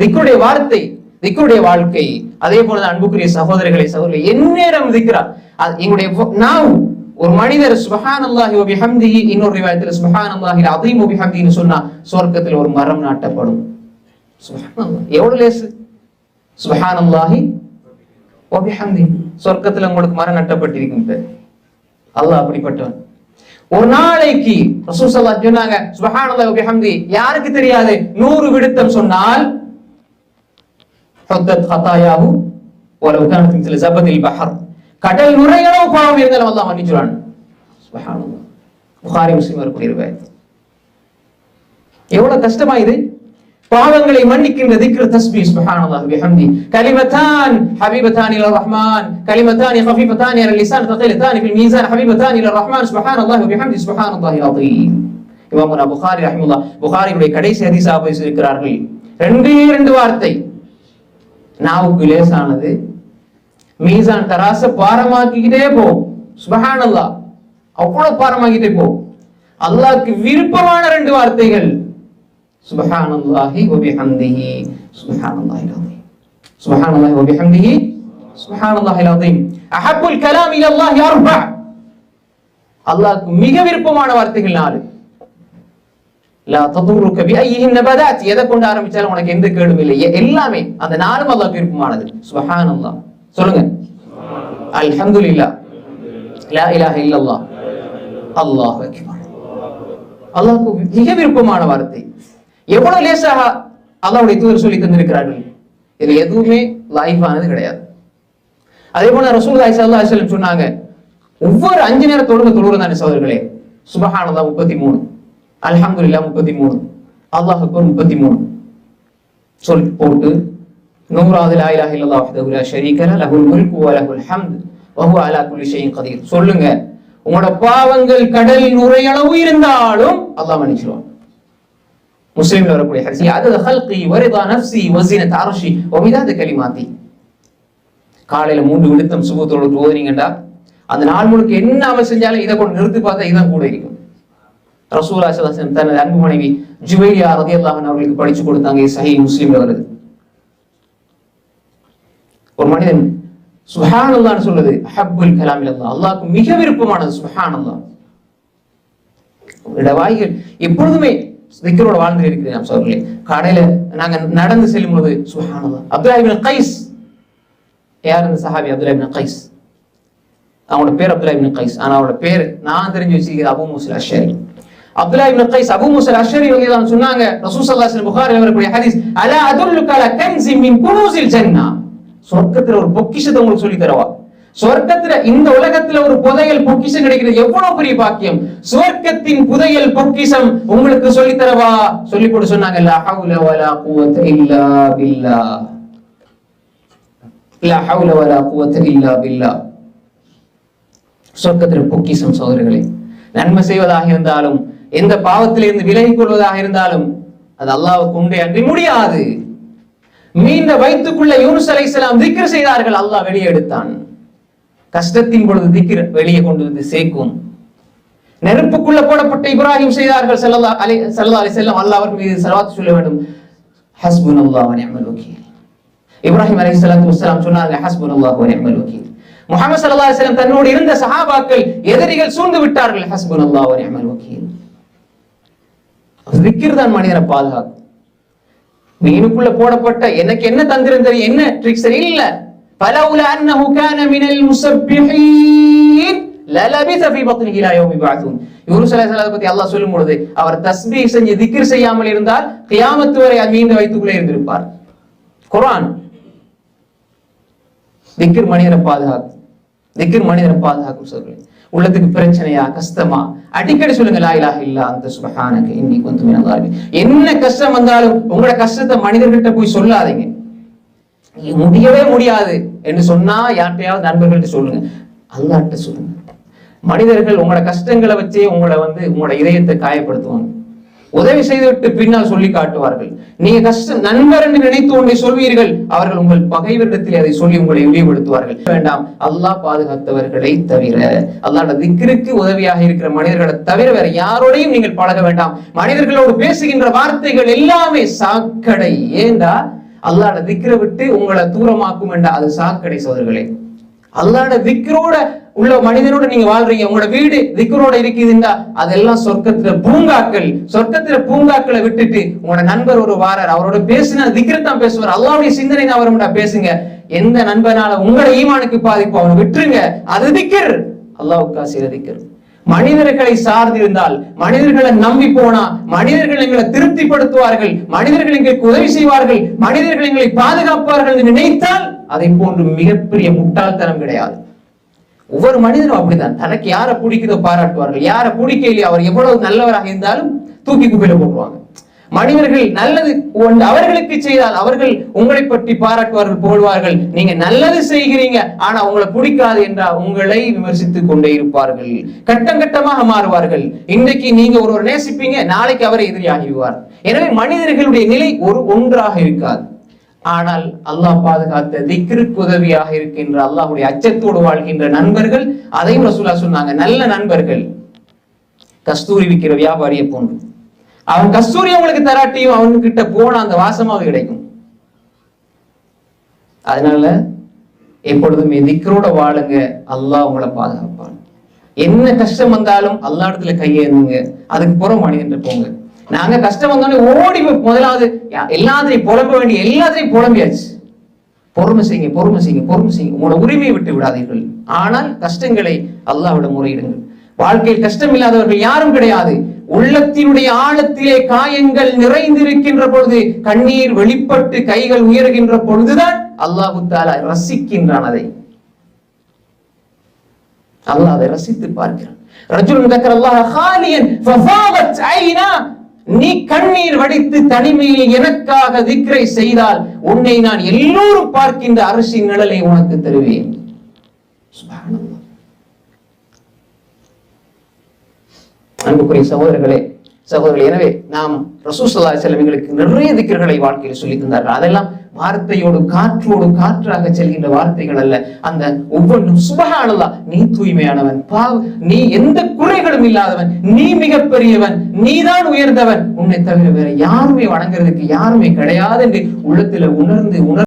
திக்கருடைய வார்த்தை திக்கருடைய வாழ்க்கை. அதே போல அன்புக்குரிய சகோதரிகளை சகோதரி எந்நேரம் திக்ரா. எங்களுடைய வ- ஒரு மனிதர் சுபஹானல்லாஹி வ பிஹம்திஹி இன்னொரு விவாதத்தில் சுபஹானல்லாஹி அஸீம் வ பிஹம்திஹின்னு சொன்னா சொர்க்கத்தில் ஒரு மரம் நாட்டப்படும். எவ்வளவு லேசு? சுபஹானல்லாஹி வ பிஹம்திஹி. சொர்க்கத்தில் உங்களுக்கு மரம் நட்டப்பட்டிருக்கும் அல்லாஹ் அப்படிப்பட்டவன். ஒரு நாளைக்கு ரசூல் சொன்னாங்க சுபஹானல்லாஹி வ யாருக்கு தெரியாது? நூறு விடுத்தம் சொன்னால் ஹொத்தத் ஹத்தாயாவும் உலக உதாரணத்துக்கு சில ஜபத்தில் பஹர் கடல் நுரையளவு பாவம் இருந்தாலும் அல்லாஹ் மன்னிச்சுறான் புகாரி முஸ்லீம் வரக்கூடிய ரூபாயத்து எவ்வளவு கஷ்டமா இது பாவங்களை மன்னிக்கின்ற திக்ர தஸ்பீ சுப்ஹானல்லாஹ் பிஹம்தி கலிமத்தான் ஹபீபத்தான் இலர் ரஹ்மான் கலிமத்தான் ஹஃபீபத்தான் இலர் லிசான் தகிலத்தான் ஃபில் மீசான் ஹபீபத்தான் இலர் ரஹ்மான் சுப்ஹானல்லாஹ் பிஹம்தி சுப்ஹானல்லாஹ் அலீம் இமாம் புகாரி ரஹ்மத்துல்லாஹ் புகாரியுடைய கடைசி ஹதீஸா பேசி இருக்கிறார்கள் ரெண்டே ரெண்டு வார்த்தை நாவுக்கு லேசானது. மீசான் தராச பாரமாக்கிக்கிட்டே போ. அல்லா அவ்வளவு பாரமாக்கிட்டே போ. அல்லாஹ்க்கு விருப்பமான ரெண்டு வார்த்தைகள். சுபஹான் அல்லாஹி சுபஹானல்லாஹி சுபஹான் அல்லாஹி சுபஹானல்லாஹில் அஸீம் சுபஹானல்லாஹி வ சுபஹான் அல்லாஹி அஸீம் அஹப்புல் கலாம் இல அர்பா. அல்லாஹ்க்கு மிக விருப்பமான வார்த்தைகள் நாலு. ததுருக்க பிஐஹின் நபதாத் எதை கொண்டு ஆரம்பிச்சாலும் உனக்கு எந்த கேடும் இல்லை. எல்லாமே அந்த நானும் அல்லாஹ் விருப்பமானது சுபஹானல்லாஹ். சொல்லுங்க. அல்ஹம்துலில்லாஹ். லா இலாஹ இல்லல்லாஹ் அல்லாஹ் அக்பர். அல்லாஹ்க்கு மிக விருப்பமான வார்த்தை. எவ்வளவு லேசாக அல்லாஹ்வுடைய தூதர் சொல்லி தந்திருக்கிறார்கள். இது எதுவுமே லைஃபானது கிடையாது. அதே போல ரசூலுல்லாஹி ஸல்லல்லாஹு அலைஹி வஸல்லம் சொன்னாங்க. ஒவ்வொரு அஞ்சு நேர தொழுக தொழுகிறதானே சகோதரர்களே. சுபஹானல்லாஹ் முப்பத்தி மூணு. அல்ஹம்துலில்லாஹ் முப்பத்தி மூணு அல்லாஹ் முப்பத்தி மூணு சொல் போட்டு நூறாவது லா இலாஹ இல்லல்லாஹ் வஹ்தஹு லா ஷரீக லஹு லஹுல் முல்கு வ லஹுல் ஹம்த் வ ஹுவ அலா குல்லி ஷைஇன் கதீர் சொல்லுங்க. உங்களோட பாவங்கள் கடல் நுரையளவு இருந்தாலும் அல்லாஹ் மன்னிச்சிருவான். முஸ்லீம்ல வரக்கூடிய ஹரிசி அதது ஹல்கி வரிதா நஃப்சி வசின தாரஷி வ கலிமாத்தி. காலையில மூன்று விடுத்தம் சுபத்தோடு ஓதுனீங்கடா அந்த நாள் முழுக்க என்ன அமல் செஞ்சாலும் இதை கொண்டு நிறுத்தி பார்த்தா இதான் கூட இருக்கும். ரசூலா சலாசன் தனது அன்பு மனைவி ஜுவைலியா ரதி அல்லாஹன் அவர்களுக்கு படிச்சு கொடுத்தாங்க. சஹி முஸ்லீம் வருது ஒரு மனிதன் சுஹானல்லான்னு சொல்லுது ஹப்புல் கலாம் அல்லாஹ் அல்லாஹ்க்கு மிக விருப்பமானது சுஹானல்லாஹ். உங்களுடைய வாய்கள் எப்பொழுதுமே திக்கரோட வாழ்ந்து இருக்கிறேன் நாம் கடையில நாங்க நடந்து செல்லும் போது சுஹானதா அப்துல்லா கைஸ். யார் இந்த சஹாபி? Abdullah ibn Qais. அவனோட பேர் அப்துல்லாஹிபின் கைஸ். ஆனா அவனோட பேர் நான் தெரிஞ்சு வச்சிருக்கிறது அபு முஸ்லா ஷேரி அப்துல்லா இப்னு கைஸ் அபு முஸ்ல அஷரி ரலியல்லாஹு சொன்னாங்க ரசூல் ஸல்லல்லாஹு அலைஹி வஸல்லம் வரக்கூடிய ஹதீஸ் அலா அதுல்லுக அலா கன்ஸி மின் குனூஸில் ஜன்னா? சொர்க்கத்துல ஒரு பொக்கிஷத்தை உங்களுக்கு சொல்லி தரவா? சொர்க்கத்துல இந்த உலகத்துல ஒரு புதையல் பொக்கிஷம் கிடைக்கிறது எவ்வளவு பெரிய பாக்கியம்? சொர்க்கத்தின் புதையல் பொக்கிஷம் உங்களுக்கு சொல்லி தரவா? சொல்லி கொடு சொன்னாங்க லா ஹவுல வலா குவத இல்லா பில்லா. லா ஹவுல வலா குவத இல்லா பில்லா. சொர்க்கத்துல பொக்கிஷம் சோதரர்களே நன்மை செய்வதாக இருந்தாலும் எந்த பாவத்திலிருந்து விலகிக் கொள்வதாக இருந்தாலும் அது அல்லாவுக்கு உண்டே அன்றி முடியாது. மீண்ட வயிற்றுக்குள்ள யூனுஸ் இஸ்லாம் திக்ர் செய்தார்கள். அல்லாஹ் வெளியே எடுத்தான் கஷ்டத்தின் பொழுது திக்ர் வெளியே கொண்டு வந்து சேர்க்கும். நெருப்புக்குள்ள போடப்பட்ட இப்ராஹிம் செய்தார்கள். செல்லல்லா அலை ஸல்லல்லாஹு அலி செல்லம் அல்லா அவர் மீது ஸலவாத் சொல்ல வேண்டும். ஹஸ்புன் அல்லா நிஅமல் வக்கீல். இப்ராஹிம் அலி சலாத்து வலாம் சொன்னார்கள் ஹஸ்புன் அல்லா நிஅமல் வக்கீல். முகமது சல்லா அலி தன்னோடு இருந்த சஹாபாக்கள் எதிரிகள் சூழ்ந்து விட்டார்கள். ஹஸ்புன் அல்லா நிஅமல் வக்கீல். திக்ர் தான் மனிதனை பாதுகாக்கும். மீனுக்குள்ள போடப்பட்ட எனக்கு என்ன தந்திரம் தெரியும்? என்ன ட்ரிக்ஸ் இல்ல. பலவுல அன்னஹு கான மினல் முஸப்பிஹீன் லலபித ஃபீ பத்னிஹி லா யௌமி பஅதுன் யூனுஸ் அலைஹிஸ்ஸலாம் பத்தி அல்லாஹ் சொல்லும் பொழுது அவர் தஸ்பீஹ் செஞ்சு திக்ர் செய்யாமல் இருந்தால் கியாமத் வரை மீண்டு வயிற்றுக்குள்ளே இருந்திருப்பார். குர்ஆன். திக்ர் மனிதனை பாதுகாக்கும். திக்ர் மனிதனை பாதுகாக்கும் சொல்றேன் உள்ளத்துக்கு பிரச்சனையா? கஷ்டமா? அடிக்கடி சொல்லுங்க லா இலாக இல்லா அந்த சுபஹானக இன்னைக்கு வந்து மினல் என்ன கஷ்டம் வந்தாலும் உங்களோட கஷ்டத்தை மனிதர்கிட்ட போய் சொல்லாதீங்க. முடியவே முடியாது என்று சொன்னா யார்கிட்டயாவது நண்பர்கள்ட்ட சொல்லுங்க. அல்லாட்ட சொல்லுங்க. மனிதர்கள் உங்களோட கஷ்டங்களை வச்சே உங்களை வந்து உங்களோட இதயத்தை காயப்படுத்துவாங்க. உதவி செய்துவிட்டு பின்னால் சொல்லி காட்டுவார்கள். நீங்க கஷ்டம் நண்பர் என்று நினைத்து ஒன்றை சொல்வீர்கள். அவர்கள் உங்கள் பகைவரிடத்தில் அதை சொல்லி உங்களை இழிவுபடுத்துவார்கள். வேண்டாம் அல்லாஹ் பாதுகாத்தவர்களை தவிர அல்லாட திக்கிற்கு உதவியாக இருக்கிற மனிதர்களை தவிர வேற யாரோடையும் நீங்கள் பழக வேண்டாம். மனிதர்களோடு பேசுகின்ற வார்த்தைகள் எல்லாமே சாக்கடை. ஏண்டா? அல்லாட திக்கிற விட்டு உங்களை தூரமாக்கும் என்றா அது சாக்கடை சோதர்களே. அல்லாட திக்கரோட உள்ள மனிதனோட நீங்க வாழ்றீங்க உங்களோட வீடு திக்கரோட இருக்குதுண்டா அதெல்லாம் சொர்க்கத்துல பூங்காக்கள் சொர்க்கத்துல பூங்காக்களை விட்டுட்டு உங்களோட நண்பர் ஒரு வாரர். அவரோட பேசினா திக்ரை தான் பேசுவார். அல்லாவுடைய சிந்தனை தான் வரும்டா பேசுங்க. எந்த நண்பனால உங்களோட ஈமானுக்கு பாதிப்பு? அவனை விட்டுருங்க. அது திக்கர். அல்லாவுக்கா சில திக்கர். மனிதர்களை சார்ந்திருந்தால் மனிதர்களை நம்பி போனா மனிதர்கள் எங்களை திருப்திப்படுத்துவார்கள் மனிதர்கள் எங்களுக்கு உதவி செய்வார்கள் மனிதர்கள் எங்களை பாதுகாப்பார்கள் என்று நினைத்தால் அதை போன்று மிகப்பெரிய முட்டாள்தனம் கிடையாது. ஒவ்வொரு மனிதனும் அப்படிதான். தனக்கு யாரை பிடிக்குதோ பாராட்டுவார்கள். யாரை பிடிக்கலையோ அவர் எவ்வளவு நல்லவராக இருந்தாலும் தூக்கி குப்பையில போட்டுருவாங்க. மனிதர்கள் நல்லது அவர்களுக்கு செய்தால் அவர்கள் உங்களை பற்றி பாராட்டுவார்கள் போடுவார்கள் நீங்க நல்லது செய்கிறீங்க ஆனா உங்களை பிடிக்காது என்றால் உங்களை விமர்சித்துக் கொண்டே இருப்பார்கள். கட்டம் கட்டமாக மாறுவார்கள். இன்றைக்கு நீங்க ஒருவர் நேசிப்பீங்க நாளைக்கு அவரை எதிரியாகிடுவார் எனவே மனிதர்களுடைய நிலை ஒரு ஒன்றாக இருக்காது. ஆனால் அல்லாஹ் பாதுகாத்த திக்ருக்கு உதவியாக இருக்கின்ற அல்லாஹுடைய அச்சத்தோடு வாழ்கின்ற நண்பர்கள் அதையும் ரசூலா சொன்னாங்க நல்ல நண்பர்கள். கஸ்தூரி விற்கிற வியாபாரியை போன்று. அவன் கஸ்தூரி உங்களுக்கு தராட்டியும் அவன்கிட்ட போன அந்த வாசமாக கிடைக்கும். அதனால எப்பொழுதுமே திக்ரோட வாழுங்க அல்லாஹ் உங்களை பாதுகாப்பான். என்ன கஷ்டம் வந்தாலும் அல்லா இடத்துல கையேந்துங்க அதுக்கு புறம் மனிதன் போங்க. நாங்க கஷ்டம் வந்தோடனே ஓடி போய் முதலாவது எல்லாத்திலையும் எல்லாத்தையும் புலம்ப வேண்டிய எல்லாத்தையும் புலம்பியாச்சு. பொறுமை செய்யுங்க பொறுமை செய்யுங்க பொறுமை செய்யுங்க. உங்களோட உரிமையை விட்டு விடாதீர்கள். ஆனால் கஷ்டங்களை அல்லாவிடம் முறையிடுங்கள். வாழ்க்கையில் கஷ்டம் இல்லாதவர்கள் யாரும் கிடையாது. உள்ளத்தினுடைய ஆழத்திலே காயங்கள் நிறைந்திருக்கின்ற பொழுது கண்ணீர் வெளிப்பட்டு கைகள் உயர்கின்ற பொழுதுதான் அல்லாஹு தாலா ரசிக்கின்றான் அதை. அல்லாஹ் அதை ரசித்து பார்க்கிறான். ரஜுலுன் தக்கர் அல்லாஹ் ஹாலியன் ஃபஃபாவத் ஐனா நீ கண்ணீர் வடித்து தனிமையில் எனக்காக திக்ரை செய்தால் உன்னை நான் எல்லோரும் பார்க்கின்ற அரசின் நிழலை உனக்கு தருவேன். அன்புக்குரிய சகோதரர்களே சகோதரர்கள் எனவே நாம் ரசூசல்லா செல்வங்களுக்கு நிறைய திக்கர்களை வாழ்க்கையில் சொல்லி தந்தார்கள். அதெல்லாம் வார்த்தையோடு காற்றோடு காற்றாக செல்கின்ற வார்த்தைகள் அல்ல. அந்த ஒவ்வொன்றும் சுபகானதா நீ தூய்மையானவன் பாவ நீ எந்த குறைகளும் இல்லாதவன் நீ மிகப்பெரியவன் நீதான் உயர்ந்தவன். உன்னை தவிர வேற யாருமே வணங்குறதுக்கு யாருமே கிடையாது என்று உள்ளத்துல உணர்ந்து உணர்